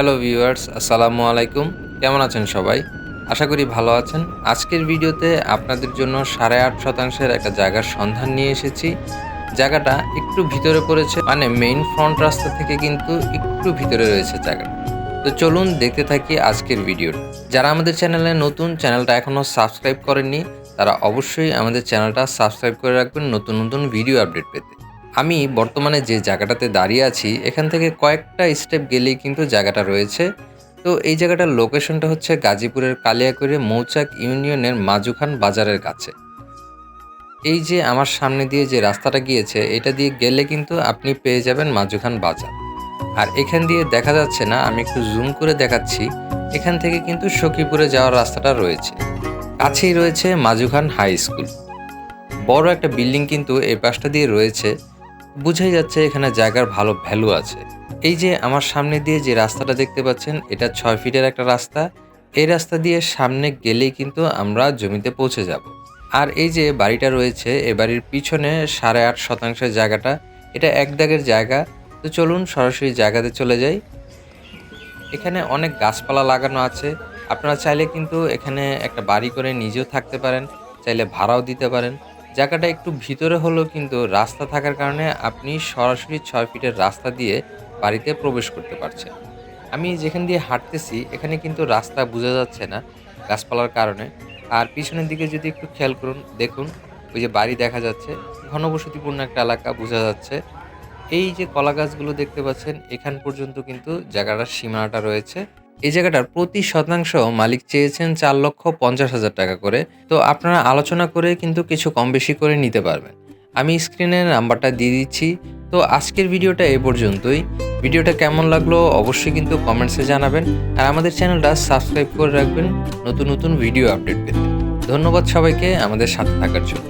Hello viewers আসসালামু আলাইকুম। কেমন আছেন সবাই? আশা করি ভালো আছেন। আজকের ভিডিওতে আপনাদের জন্য সাড়ে আট শতাংশের একটা জায়গার সন্ধান নিয়ে এসেছি। জায়গাটা একটু ভিতরে পড়েছে মানে মেইন ফ্রন্ট রাস্তা থেকে কিন্তু একটু ভিতরে রয়েছে জায়গাটা তো চলুন দেখতে থাকি আজকের ভিডিওটা যারা আমাদের চ্যানেলে নতুন, চ্যানেলটা এখনও সাবস্ক্রাইব করেননি, তারা অবশ্যই আমাদের চ্যানেলটা সাবস্ক্রাইব করে রাখবেন নতুন নতুন ভিডিও আপডেট পেতে। আমি বর্তমানে যে জায়গাটাতে দাঁড়িয়ে আছি, এখান থেকে কয়েকটা স্টেপ গেলেই কিন্তু জায়গাটা রয়েছে। তো এই জায়গাটার লোকেশনটা হচ্ছে গাজীপুরের কালিয়াকৈরে মৌচাক ইউনিয়নের মাজুখান বাজারের কাছে। এই যে আমার সামনে দিয়ে যে রাস্তাটা গিয়েছে, এটা দিয়ে গেলে কিন্তু আপনি পেয়ে যাবেন মাজুখান বাজার। আর এখান দিয়ে দেখা যাচ্ছে না, আমি একটু জুম করে দেখাচ্ছি, এখান থেকে কিন্তু সখীপুরে যাওয়ার রাস্তাটা রয়েছে। কাছেই রয়েছে মাজুখান হাই স্কুল বড় একটা বিল্ডিং কিন্তু এই পাশটা দিয়ে রয়েছে। বুঝাই যাচ্ছে এখানে জায়গার ভালো ভ্যালু আছে। এই যে আমার সামনে দিয়ে যে রাস্তাটা দেখতে পাচ্ছেন, এটা ছয় ফিটের একটা রাস্তা। এই রাস্তা দিয়ে সামনে গেলেই কিন্তু আমরা জমিতে পৌঁছে যাব। আর এই যে বাড়িটা রয়েছে, এ বাড়ির পিছনে সাড়ে আট শতাংশের জায়গাটা, এটা এক দাগের জায়গা। তো চলুন সরাসরি জায়গাতে চলে যাই। এখানে অনেক গাছপালা লাগানো আছে। আপনারা চাইলে কিন্তু এখানে একটা বাড়ি করে নিজেও থাকতে পারেন, চাইলে ভাড়াও দিতে পারেন। জায়গাটা একটু ভিতরে হলেও কিন্তু রাস্তা থাকার কারণে আপনি সরাসরি ছয় ফিটের রাস্তা দিয়ে বাড়িতে প্রবেশ করতে পারছেন। আমি যেখান দিয়ে হাঁটতেছি, এখানে কিন্তু রাস্তা বোঝা যাচ্ছে না গাছপালার কারণে। আর পিছনের দিকে যদি একটু খেয়াল করুন, দেখুন, ওই যে বাড়ি দেখা যাচ্ছে, ঘনবসতিপূর্ণ একটা এলাকা বোঝা যাচ্ছে। এই যে কলা গাছগুলো দেখতে পাচ্ছেন, এখান পর্যন্ত কিন্তু জায়গাটার সীমানাটা রয়েছে। এই জায়গাটার প্রতি শতাংশ মালিক চেয়েছেন চার লক্ষ পঞ্চাশ হাজার টাকা করে। তো আপনারা আলোচনা করে কিন্তু কিছু কম বেশি করে নিতে পারবেন। আমি স্ক্রিনের নাম্বারটা দিয়ে দিচ্ছি। তো আজকের ভিডিওটা এ পর্যন্তই। ভিডিওটা কেমন লাগল অবশ্যই কিন্তু কমেন্টসে জানাবেন। আর আমাদের চ্যানেলটা সাবস্ক্রাইব করে রাখবেন নতুন নতুন ভিডিও আপডেট পেতে। ধন্যবাদ সবাইকে আমাদের সাথে থাকার জন্য।